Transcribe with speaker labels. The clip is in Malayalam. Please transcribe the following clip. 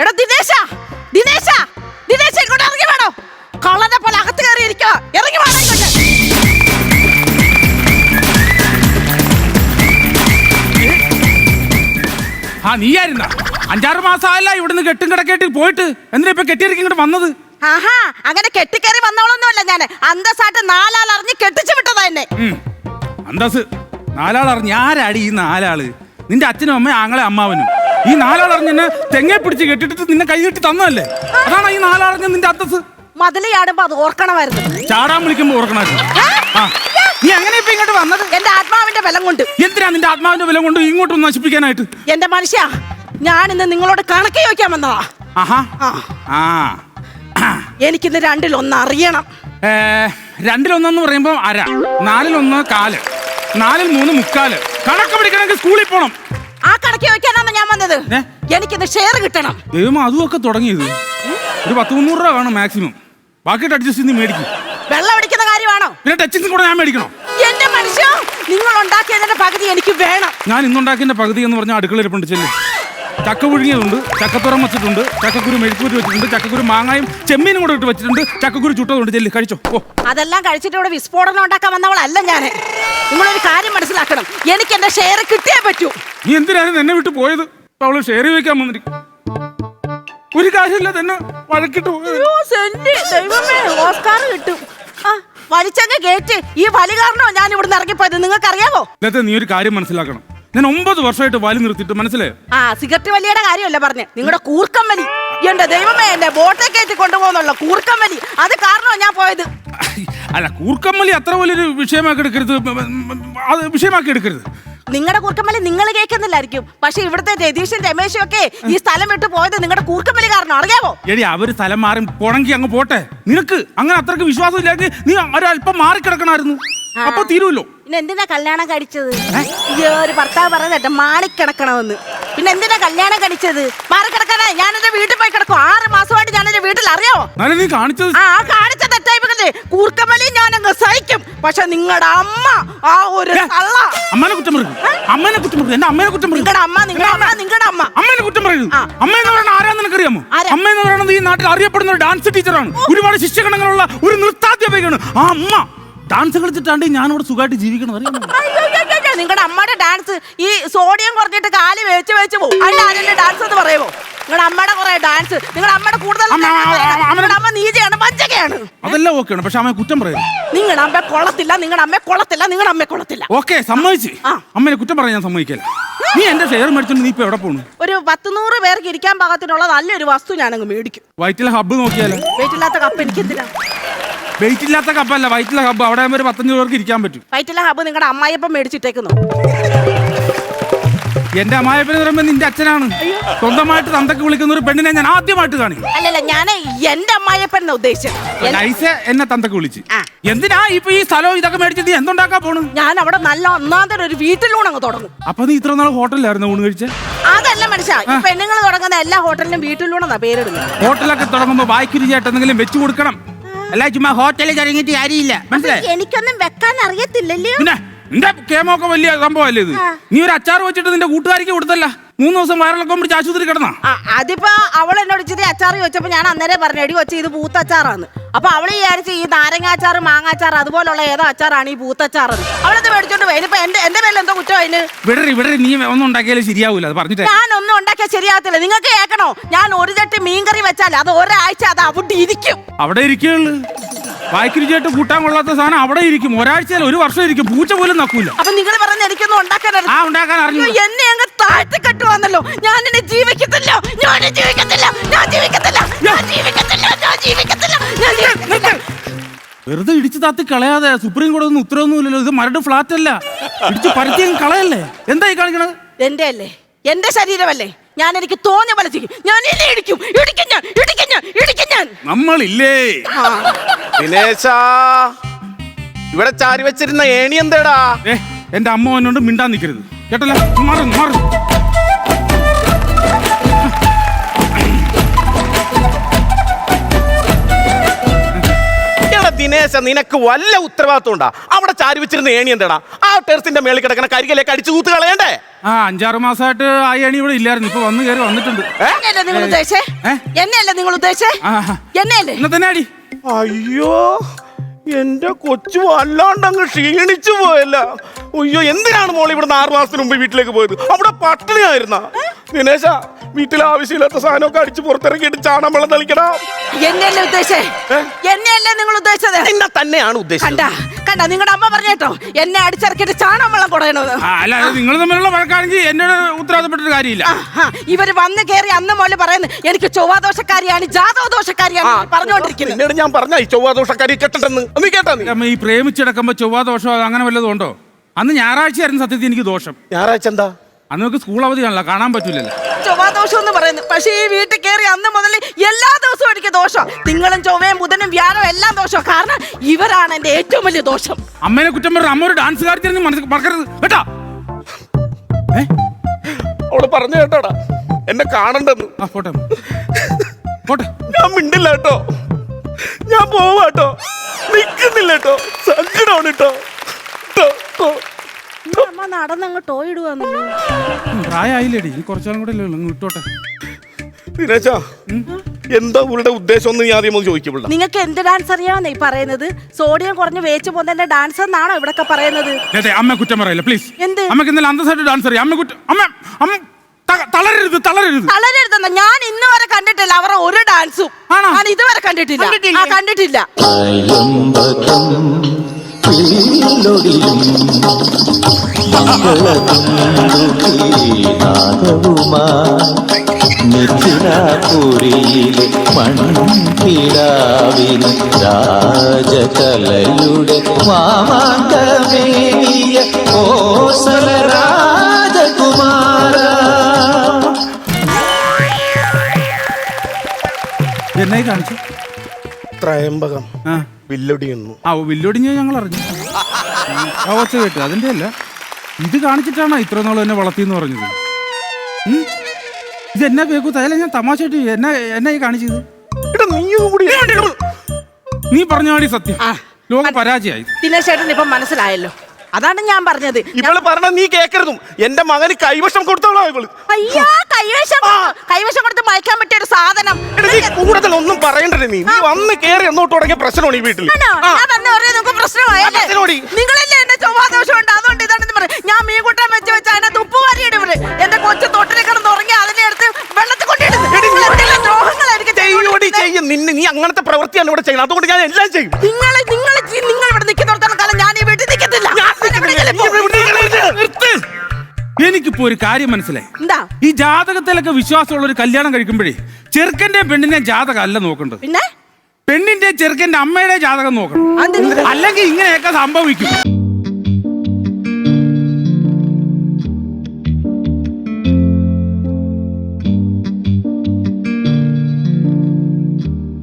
Speaker 1: എടാ ദിനേശ ദിനേശ ദിനേശ ഇങ്ങോട്ട് ഇറങ്ങി വേണോ കള്ളനെ പോലെ അകത്ത് കയറി ഇരിക്കുക ഇറങ്ങി വേണം ഇങ്ങോട്ട്.
Speaker 2: ആ നീയായിരുന്ന അഞ്ചാറ് മാസമല്ല ഇവിടുന്ന് കെട്ടും കിടക്കേട്ട് പോയിട്ട്. എന്തിനാ ഇപ്പൊ കെട്ടിയിരിക്കും ഇങ്ങോട്ട് വന്നത്?
Speaker 1: ആഹാ അങ്ങനെ കെട്ടിക്കേറി വന്നോളൊന്നുമല്ല ഞാൻ. അന്തസ്സായിട്ട് നാലാൾ അറിഞ്ഞ് കെട്ടിച്ചു വിട്ടതാ എന്നെ.
Speaker 2: അന്തസ് നാലാൾ അറിഞ്ഞ്. ആരാടി ഈ നാലാൾ? നിന്റെ അച്ഛനും അമ്മയും ആങ്ങളെ അമ്മാവനും. ഈ നാലാളറിഞ്ഞ് എന്നെ തെങ്ങെ പിടിച്ച് കെട്ടിട്ട് നിന്നെ കൈ കെട്ടി തന്നതല്ലേ? അതാണ് ഈ നാലാളറിഞ്ഞ നിന്റെ അത്തസ്
Speaker 1: മതിൽ ചാടുമ്പോ അത് ഓർക്കണമായിരുന്നു.
Speaker 2: ചാടാൻ വിളിക്കുമ്പോ ഓർക്കണായിരുന്നു ആ നീ എങ്ങനെ ഇപ്പൊ ഇങ്ങോട്ട് വന്നത്?
Speaker 1: എന്റെ ആത്മാവിന്റെ ബലം കൊണ്ട്.
Speaker 2: എന്തിനാ നിന്റെ ആത്മാവിന്റെ ബലം കൊണ്ട് ഇങ്ങോട്ട് നശിപ്പിക്കാനായിട്ട്?
Speaker 1: എന്റെ മനുഷ്യ ഞാൻ ഇന്ന് നിങ്ങളോട് കണക്ക് ചോദിക്കാൻ വന്നതാ.
Speaker 2: ആഹാ.
Speaker 1: ആ. എനിക്കിന്ന് രണ്ടിൽ ഒന്ന് അറിയണം.
Speaker 2: ഏ, രണ്ടിലൊന്നെന്ന് പറയുമ്പോ അര നാലിലൊന്ന് കാൽ നാലിൽ മൂന്ന് മുക്കാൽ. കണക്ക് പിടിക്കണമെങ്കിൽ സ്കൂളിൽ പോണം.
Speaker 1: ആ വെക്കാനാണ് ഞാൻ വന്നത്.
Speaker 2: ഏ?
Speaker 1: എനിക്കിന്ന് ഷെയർ കിട്ടണം.
Speaker 2: ദൈവം അതുമൊക്കെ തുടങ്ങിയത്. ഒരു പത്ത് മുന്നൂറ് രൂപ വേണം മാക്സിമം ബാക്കി അഡ്ജസ്റ്റ് ചെയ്ത് നീ മേടിക്കും.
Speaker 1: വെള്ളം അടിക്കുന്ന കാര്യമാണോ?
Speaker 2: പിന്നെ ടച്ചിങ് കൂടെ ഞാൻ മേടിക്കണം?
Speaker 1: എന്റെ മനുഷ്യ നിങ്ങൾ ഉണ്ടാക്കിയതിന്റെ പകുതി എനിക്ക് വേണം.
Speaker 2: ഞാൻ ഇന്നുണ്ടാക്കിയതിന്റെ പകുതി എന്ന് പറഞ്ഞാൽ അടുക്കളയിരിപ്പുണ്ട് ചെല്ലു. ചക്ക പുഴുങ്ങിയതുണ്ട് ചക്കത്തുറം വെച്ചിട്ടുണ്ട് ചക്കക്കുരു മെഴുക്കൂരി വെച്ചിട്ടുണ്ട് ചക്കക്കുരു മാങ്ങായും ചെമ്മീനും കൂടെ ഇട്ട് വെച്ചിട്ടുണ്ട് ചക്കക്കുരു ചുട്ടതുണ്ട്. ചെല്ലി കഴിച്ചോ? ഓ
Speaker 1: അതെല്ലാം കഴിച്ചിട്ട് ഇവിടെ വിസ്ഫോടനം ഉണ്ടാക്കാൻ വന്നവളല്ല ഞാൻ നിങ്ങളൊരു കാര്യം മനസ്സിലാക്കണം. എനിക്ക് എന്റെ ഷെയർ കിട്ടിയേ പറ്റൂ.
Speaker 2: നീ എന്തിനാണ് എന്നെ വിട്ട് പോയത്? അവൾ ഷെയർ ചോദിക്കാൻ വന്നിരിക്കും ഒരു കാര്യമില്ല തന്നെ വഴക്കിട്ട്
Speaker 1: ഓസ്കാർ കിട്ടും. വലിച്ചങ്ങ് കേറ്റ്. ഈ വലി കാരണോ ഞാൻ ഇവിടുന്ന് ഇറങ്ങിപ്പോയത്? നിങ്ങൾക്ക് അറിയാമോ
Speaker 2: നീ ഒരു കാര്യം മനസ്സിലാക്കണം. ഞാൻ ഒമ്പത് വർഷമായിട്ട് വലി നിർത്തിയിട്ട് മനസ്സിലായോ?
Speaker 1: ആ സിഗരറ്റ് വലിയുടെ കാര്യമല്ല പറഞ്ഞ്. നിങ്ങളുടെ കൂർക്കം വലി എന്റെ ദൈവമേ എന്നെ ബോട്ടേ കയറ്റി കൊണ്ടുപോകുന്നുള്ള കൂർക്കം വലി അത് കാരണോ ഞാൻ പോയത്.
Speaker 2: അല്ല കൂർക്കമ്മലി അത്ര വലിയൊരു വിഷയമാക്കി എടുക്കരുത്. അത് വിഷയമാക്കി എടുക്കരുത്.
Speaker 1: നിങ്ങളുടെ കൂർക്കമ്മലി നിങ്ങൾ കേൾക്കുന്നില്ലായിരിക്കും. പക്ഷെ ഇവിടുത്തെ രതീഷും രമേശും ഒക്കെ ഈ സ്ഥലം വിട്ട് പോയത് നിങ്ങളുടെ കൂർക്കമ്മലി കാരണം അറിയാമോ
Speaker 2: എടി അവർ സ്ഥലം മാറി പോണെങ്കിൽ അങ്ങ് പോട്ടെ. നിനക്ക് അങ്ങനെ അത്രയ്ക്ക് വിശ്വാസം ഇല്ലെങ്കിൽ നീ ഒരല്പം മാറിക്കിടക്കണമായിരുന്നു അപ്പൊ തീരുമല്ലോ
Speaker 1: പിന്നെ എന്തിനാ കല്യാണം കഴിച്ചത്? അയ്യോ ഒരു ഭർത്താവ് മാണി മാണിക്കിടക്കണമെന്ന് പിന്നെ എന്തിനാ കല്യാണം കഴിച്ചത്? മാറിക്കിടക്കാനാ ഞാൻ എന്റെ വീട്ടിൽ പോയി കിടക്കും. ആറ് മാസമായിട്ട് ഞാൻ എന്റെ വീട്ടിൽ അറിയോ
Speaker 2: എന്നാലും നീ കാണിച്ചത്
Speaker 1: ആ കാണിച്ച തെറ്റായിപ്പിക്കല്ലേ കൂർക്കമലി ഞാൻ അങ്ങ് സഹിക്കും. പക്ഷെ നിങ്ങളുടെ അമ്മ ആ ഒരു കള്ള
Speaker 2: അമ്മേനെ കുറ്റം പറയും അമ്മനെ കുറ്റം പറയും എന്റെ അമ്മേനെ കുറ്റം പറയും
Speaker 1: നിങ്ങളുടെ അമ്മ നിങ്ങളുടെ അമ്മ നിങ്ങളുടെ അമ്മ.
Speaker 2: അമ്മനെ കുറ്റം പറയുന്നു
Speaker 1: ആ.
Speaker 2: അമ്മ എന്ന് പറയുന്നത് ആരാന്ന് നിനക്കറിയാമോ?
Speaker 1: ആരാ?
Speaker 2: അമ്മ എന്ന് പറയുന്നത് ഈ നാട്ടിൽ അറിയപ്പെടുന്ന ഒരു ഡാൻസ് ടീച്ചറാണ് ഒരുപാട് ശിഷ്യഗണങ്ങളുള്ള ഒരു നൃത്താധ്യാപികയാണ് ആ അമ്മ. ഡാൻസ് കളിച്ചിട്ടാണ്ട് ഞാൻ ഇവിടെ സുഖമായിട്ട് ജീവിക്കണം അറിയാമോ?
Speaker 1: നിങ്ങളുടെ അമ്മയുടെ ഡാൻസ് ഈ സോഡിയം കുറഞ്ഞിട്ട് കാലി വെച്ച് വെച്ച് പോകും അല്ല അതിന്റെ ഡാൻസ് എന്ന് പറയുമോ? നിങ്ങളുടെ അമ്മയുടെ കുറെ ഡാൻസ് നിങ്ങളുടെ അമ്മയുടെ കൂടുതൽ
Speaker 2: അമ്മ, അമ്മ, അമ്മ, അമ്മ,
Speaker 1: നിങ്ങളുടെ അമ്മ നീചയാണ് പച്ചക്കയാണ്
Speaker 2: അതെല്ലാം ഓക്കെയാണ് പക്ഷെ അമ്മ കുറ്റം
Speaker 1: നിങ്ങളുടെ അമ്മ നിങ്ങളുടെ അമ്മ നിങ്ങളുടെ അമ്മ കൊള്ളത്തില്ല.
Speaker 2: ഓക്കെ സമ്മതിച്ച്.
Speaker 1: ആ.
Speaker 2: അമ്മേനെ കുറ്റം പറയാൻ ഞാൻ സമ്മതിക്കില്ല. നീ എന്റെ ഷെയർ മേടിച്ചോണ്ട് നീ ഇപ്പൊ എവിടെ പോണു?
Speaker 1: ഒരു പത്ത് നൂറ് പേർക്ക് ഇരിക്കാൻ പാകത്തിനുള്ള നല്ലൊരു വസ്തു ഞാനങ്ങ് മേടിക്കും.
Speaker 2: വയറ്റിലെ ഹബ്ബ് നോക്കിയാലോ?
Speaker 1: വെയിറ്റില്ലാത്ത കപ്പ് എനിക്ക് എന്തിനാ
Speaker 2: വെയിറ്റ് ഇല്ലാത്ത കപ്പല്ല വയറ്റിലെ ഹബ്ബ് അവിടെ ആകുമ്പോൾ ഒരു പത്തഞ്ഞൂറ് പേർക്ക് ഇരിക്കാൻ പറ്റും.
Speaker 1: വയറ്റിലെ ഹബ് നിങ്ങളുടെ അമ്മായിപ്പം മേടിച്ചിട്ടേക്കുന്നു.
Speaker 2: എന്റെ അമ്മായപ്പനെ പറയുമ്പോ നിന്റെ അച്ഛനാണ്. സ്വന്തമായിട്ട് തന്തക്ക് വിളിക്കുന്ന ഒരു പെണ്ണിനെ ഞാൻ ആദ്യമായിട്ട് കാണി.
Speaker 1: അല്ലല്ല ഞാൻ എന്റെ അമ്മായിപ്പൻ എന്നാ ഉദ്ദേശിച്ചത്.
Speaker 2: നൈസ് എന്നെ തന്തക്ക് വിളിച്ച്. എന്തിനാ ഇപ്പൊ ഈ സ്ഥലവും ഇതൊക്കെ മേടിച്ചിട്ട് എന്തുണ്ടാക്കാൻ പോണു?
Speaker 1: ഞാൻ അവിടെ നല്ല ഒന്നാന്തരം ഒരു വീട്ടിലൂടെ അങ്ങ് തുടങ്ങും.
Speaker 2: അപ്പൊ നീ ഇത്ര നാൾ ഹോട്ടലിലായിരുന്നു ഊണ് കഴിച്ചേ?
Speaker 1: അതല്ല മനുഷ്യ ഈ പെണ്ണുങ്ങൾ തുടങ്ങുന്ന എല്ലാ ഹോട്ടലിലും വീട്ടിലൂടെ പേരിടുന്നത്?
Speaker 2: ഹോട്ടലൊക്കെ തുടങ്ങുമ്പോ ബായ്ക്ക് ചേട്ടൻ എന്തെങ്കിലും വെച്ചു കൊടുക്കണം. അല്ല ചുമ്മാ ഹോട്ടലിൽ കറങ്ങിട്ട് കാര്യമില്ല. മനസ്സിലായി?
Speaker 1: എനിക്കൊന്നും വെക്കാൻ അറിയത്തില്ലല്ലോ.
Speaker 2: പിന്നെ നിന്റെ കേമൊക്കെ വലിയ സംഭവമല്ലേ ഇത്? നീ ഒരു അച്ചാർ വെച്ചിട്ട് നിന്റെ കൂട്ടുകാരിക്ക് കൊടുത്തല്ല? മൂന്ന് ദിവസം വയറിളക്കം പിടിച്ച് ആശുപത്രി കിടന്നാ?
Speaker 1: അതിപ്പോ അവൾ എന്നോട് ഇച്ചിരി അച്ചാർ ചോദിച്ചപ്പോ ഞാൻ അന്നേരം പറഞ്ഞു എടി വെച്ച് ഇത് പൂത്തച്ചാറാന്ന് അപ്പൊ അവൾ വിചാരിച്ച് ഈ നാരങ്ങാച്ചാറ് മാങ്ങാച്ചാർ അതുപോലുള്ള ഏതോ അച്ചാറാണ് ഈ പൂത്തച്ചാറ് അവളത് മേടിച്ചോണ്ട് പോയി ഇനിയിപ്പോ എന്റെ എന്റെ പേരിൽ എന്തോ കുറ്റം അതിന്?
Speaker 2: വിടറി വിടറി. നീ ഒന്നും ഉണ്ടാക്കിയാലും ശരിയാവൂല. അത് പറഞ്ഞിട്ടേ.
Speaker 1: ഞാൻ ഒന്നും ഉണ്ടാക്കിയാൽ ശരിയാകത്തില്ല. നിങ്ങൾക്ക് കേൾക്കണോ? ഞാൻ ഒരു ചട്ടി മീൻകറി വെച്ചാൽ അത് ഒരാഴ്ച അത് അവിടെ ഇരിക്കും.
Speaker 2: അവിടെ ഇരിക്കുള്ളു വായ്ക്കുരുചായിട്ട് കൂട്ടാൻ കൊള്ളാത്ത സാധനം അവിടെ ഇരിക്കും. ഒരാഴ്ചയിൽ ഒരു വർഷം ഇരിക്കും. പൂച്ച പോലും നക്കൂല
Speaker 1: അപ്പൊ നിങ്ങൾ പറഞ്ഞ എനിക്കൊന്നും ഉണ്ടാക്കാൻ
Speaker 2: ആ ഉണ്ടാക്കാൻ അറിഞ്ഞു
Speaker 1: എന്നെ അങ്ങ് താഴ്ത്തി കെട്ടുവാന്നല്ലോ. ഞാൻ എന്നെ ജീവിക്കത്തില്ല. ഞാൻ ജീവിക്കത്തില്ല. ഞാൻ ജീവിക്കത്തില്ല. ഞാൻ ജീവിക്കത്തില്ല. ഞാൻ ജീവിക്കത്തില്ല ഞാൻ ജീവിക്കത്തില്ല.
Speaker 2: വെറുതെ ഇടിച്ചു താത്തി കളയാതെ സുപ്രീം കോടതി ഒന്നും ഉത്തരവൊന്നുമില്ലല്ലോ. ഇത് മരട് ഫ്ലാറ്റ് അല്ല ഇടിച്ചു പരത്തിയും കളയല്ലേ? എന്തായി ഈ കാണിക്കണത്?
Speaker 1: എന്റെ അല്ലേ എന്റെ ശരീരമല്ലേ? ഞാൻ എനിക്ക് തോന്നിയ പോലെ ചെയ്യും ഞാൻ ഇനി ഇടിക്കും. ഇടിക്കും ഞാൻ. ഇടിക്കും ഞാൻ. ഇടിക്കും ഞാൻ.
Speaker 2: നമ്മളില്ലേ?
Speaker 3: ദിനേശാ ഇവിടെ ചാരി വെച്ചിരുന്ന ഏണി എന്തേടാ?
Speaker 2: ഏ എന്റെ അമ്മ എന്നോട് മിണ്ടാൻ നിൽക്കരുത് കേട്ടല്ലോ? മാറും മാറും.
Speaker 3: ദിനേശ നിനക്ക് വല്ല ഉത്തരവാദിത്വം ഉണ്ടാ അവിടെ ചാരി വെച്ചിരുന്ന ഏണി എന്താടാ? ആ ടെറസിന്റെ മേളിൽ കിടക്കണ കരികലേക്ക് അടിച്ചു കൂത്ത് കളയണ്ടേ?
Speaker 2: ആ അഞ്ചാറ് മാസമായിട്ട് ആ ഏണി ഇവിടെ ഇല്ലായിരുന്നു. ഇപ്പൊ വന്നു കയറി വന്നിട്ടുണ്ട്.
Speaker 1: എന്നെയല്ലേ നിങ്ങൾ ഉദ്ദേശിച്ചേ?
Speaker 2: ഏ?
Speaker 1: എന്നെയല്ലേ നിങ്ങൾ ഉദ്ദേശിച്ചേ?
Speaker 2: ആ
Speaker 1: എന്നെയല്ലേ?
Speaker 2: എന്നാ തന്നെ അടി.
Speaker 3: അയ്യോ എന്റെ കൊച്ചു വല്ലാണ്ട് അങ്ങ് ക്ഷീണിച്ചു പോയല്ല. അയ്യോ എന്തിനാണ് മോൾ ഇവിടുന്ന് ആറു മാസത്തിന് മുമ്പ് വീട്ടിലേക്ക് പോയത്? അവിടെ പട്ടിണിയായിരുന്ന? ദിനേശ വീട്ടിൽ ആവശ്യമില്ലാത്ത സാധനമൊക്കെ അടിച്ച് പുറത്തിറക്കിയിട്ട് ചാണം വെള്ളം തളിക്കണം
Speaker 1: എന്നെയല്ലേ
Speaker 3: ഉദ്ദേശേ?
Speaker 1: എന്നെയല്ലേ നിങ്ങൾ ഉദ്ദേശിച്ചത്?
Speaker 3: എന്നെ തന്നെയാണ് ഉദ്ദേശിച്ചത്.
Speaker 1: കണ്ട കണ്ട നിങ്ങളുടെ അമ്മ പറഞ്ഞേട്ടോ എന്നെ അടിച്ചിറക്കിട്ട് ചാണം വെള്ളം കുടയണമെന്ന്
Speaker 2: അല്ല നിങ്ങൾ തമ്മിലുള്ള വഴക്കാണെങ്കിൽ എന്നോട് ഉത്തരവാദപ്പെട്ടൊരു കാര്യമില്ല.
Speaker 1: ഇവർ ഇവർ വന്ന് കേറി അന്ന് മുതൽ പറയുന്നു എനിക്ക് ചൊവ്വാദോഷക്കാരിയാണ് ജാതോ ദോഷക്കാരിയാണ്
Speaker 3: പറഞ്ഞോണ്ടിരിക്കുന്നത് ഞാൻ പറഞ്ഞ ഈ ചൊവ്വാദോഷക്കാരി കെട്ടണ്ടെന്ന് ഒന്ന് കേട്ടാ നീ.
Speaker 2: അമ്മ ഈ പ്രേമിച്ചെടുക്കുമ്പോ ചൊവ്വ ദോഷമോ അങ്ങനെ വല്ലതും ഉണ്ടോ? അന്ന് ഞായറാഴ്ചയായിരുന്നു സത്യത്തിൽ എനിക്ക് ദോഷം.
Speaker 3: ഞായറാഴ്ച എന്താ?
Speaker 2: അന്ന് നമുക്ക് സ്കൂൾ അവധിയാണല്ലോ കാണാൻ പറ്റൂലല്ലോ.
Speaker 1: ചൊവ്വാദോഷം എന്ന് പറയുന്നു. പക്ഷേ ഈ വീട്ടിൽ കയറി അന്ന് മുതൽ എല്ലാ ദിവസവും എനിക്ക് ദോഷം. തിങ്കളും ചൊവ്വയും ബുധനും വ്യാഴം എല്ലാം ദോഷം കാരണം ഇവരാണ് എന്റെ ഏറ്റവും വലിയ ദോഷം.
Speaker 2: അമ്മേനെ കുറ്റം പറഞ്ഞ അമ്മ ഒരു ഡാൻസ് കാണിച്ചിരുന്നു മനസ്സിൽ മറക്കരുത് കേട്ടാ?
Speaker 3: അവൾ പറഞ്ഞു കേട്ടോടാ. എന്നെ കാണണ്ടെന്ന്.
Speaker 2: ആ പോട്ടെ പോട്ടെ.
Speaker 3: ഞാൻ മിണ്ടില്ല കേട്ടോ. ഞാൻ പോവാട്ടോ നിക്കുന്നില്ല കേട്ടോ. സങ്കടമാണ് കേട്ടോ. ട്ടോ, ട്ടോ.
Speaker 1: അമ്മ നടന്നങ്ങ് ടോയിടുവാന്നല്ലോ
Speaker 2: ഉം, പ്രായമായില്ലേടി ഇനി കുറച്ചാലും കൂടെ അല്ലേ ഉള്ളൂ വിട്ടോട്ടെ.
Speaker 3: ദിനേശാ എന്താ ഇവളുടെ ഉദ്ദേശം ഒന്ന് ഞാൻ ആദ്യം ഒന്ന് ചോദിക്കപ്പിള്ള
Speaker 1: നിങ്ങൾക്ക് എന്ത് ഡാൻസ് അറിയാമെന്നേ ഈ പറയുന്നത്? സോഡിയം കുറഞ്ഞ് വേച്ച് പോകുന്നതിന്റെ ഡാൻസ് എന്നാണോ ഇവിടൊക്കെ പറയുന്നത്?
Speaker 2: അതെ അമ്മ കുറ്റം പറയില്ല പ്ലീസ്
Speaker 1: എന്ത്?
Speaker 2: അമ്മയ്ക്ക് ഇന്നലെ അന്തസ്സായിട്ട് ഡാൻസ് അറിയാം. അമ്മ കുറ്റം അമ്മ അമ്മ ത- തളരരുത്
Speaker 1: ഞാൻ ഇന്ന് വരെ കണ്ടിട്ടില്ല. അവരുടെ ഒരു ഡാൻസും
Speaker 2: ആണോ?
Speaker 1: ഞാൻ ഇതുവരെ കണ്ടിട്ടില്ല. ആ കണ്ടിട്ടില്ല.
Speaker 4: അയമ്പകം പിള്ളൊടിയും നാദവുമായി മിഥിലാപുരിയിലെ മൺപിടാവിന് രാജകലയുടെ മാമാങ്കമേനിയ കോസല രാജകുമാര.
Speaker 2: എന്നെ കാണിച്ചു?
Speaker 3: ത്രയംബകം.
Speaker 2: ആ.
Speaker 3: വില്ലൊടിയുന്നു.
Speaker 2: ആ വില്ലൊടിഞ്ഞ ഞങ്ങൾ അറിഞ്ഞു ആ ഒച്ച കേട്ടു. അതിന്റെ അല്ല. ഇത് കാണിച്ചിട്ടാണോ ഇത്ര നാൾ എന്നെ വളർത്തിയെന്ന് പറഞ്ഞത്? ഉം? ഇത് എന്നാ പേക്കു തയ്യല ഞാൻ തമാശയായിട്ട് എന്നാ എന്നാ ഈ കാണിച്ചത്?
Speaker 3: എടാ നീയും കൂടി
Speaker 2: നീ പറഞ്ഞാടി സത്യം.
Speaker 1: ആ.
Speaker 2: ലോകം പരാജയായി
Speaker 1: ദിനേശ് ഇപ്പൊ ഇപ്പം മനസ്സിലായല്ലോ. അതാണ് ഞാൻ പറഞ്ഞത്.
Speaker 3: ഇവൾ പറഞ്ഞ നീ കേക്കരുത്. എന്റെ മകന് കൈവശം കൊടുത്തോളാ ഇവൾ.
Speaker 1: അയ്യാ കൈവശം കൈവശം കൊടുത്ത് മയക്കാൻ പറ്റിയ ഒരു സാധനം.
Speaker 3: നീ കൂടുതൽ ഒന്നും പറയണ്ടേ നീ. നീ വന്ന് കേറി എന്നോട്ട് തുടങ്ങിയ പ്രശ്നമാണ് ഈ വീട്ടിൽ.
Speaker 1: നിങ്ങളല്ലേ എന്റെ ചൊവ്വാദോഷം ഉണ്ട് അതുകൊണ്ട് ഇതാണെന്ന് പറയും ഞാൻ മീൻകുട്ടം വെച്ച് വെച്ച് അതിനെ തുപ്പ് വാരിയിടും ഇവർ എന്റെ കൊച്ചു തൊട്ടിനെ കിടന്ന് ഉറങ്ങി അതിനെ എടുത്ത് വെള്ളത്തിൽ കൊണ്ടിടുന്നു ദ്രോഹങ്ങളായിരിക്കും?
Speaker 3: ചെയ്യും നീ അങ്ങനത്തെ പ്രവൃത്തിയാണ് ഇവിടെ ചെയ്യുന്നത്. അതുകൊണ്ട് ഞാൻ എല്ലാം ചെയ്യും.
Speaker 1: നിങ്ങൾ നിങ്ങൾ നിങ്ങൾ ഇവിടെ നിൽക്കുന്നിടത്തോളം
Speaker 2: എനിക്കിപ്പോ ഒരു കാര്യം മനസ്സിലായി.
Speaker 1: എന്താ?
Speaker 2: ഈ ജാതകത്തിലൊക്കെ വിശ്വാസമുള്ള ഒരു കല്യാണം കഴിക്കുമ്പോഴേ ചെറുക്കന്റെ പെണ്ണിനെ ജാതകം അല്ല നോക്കണ്ടത്.
Speaker 1: പിന്നെ?
Speaker 2: പെണ്ണിന്റെ ചെറുക്കന്റെ അമ്മയുടെ ജാതകം നോക്കണം? അല്ലെങ്കിൽ ഇങ്ങനെയൊക്കെ സംഭവിക്കും.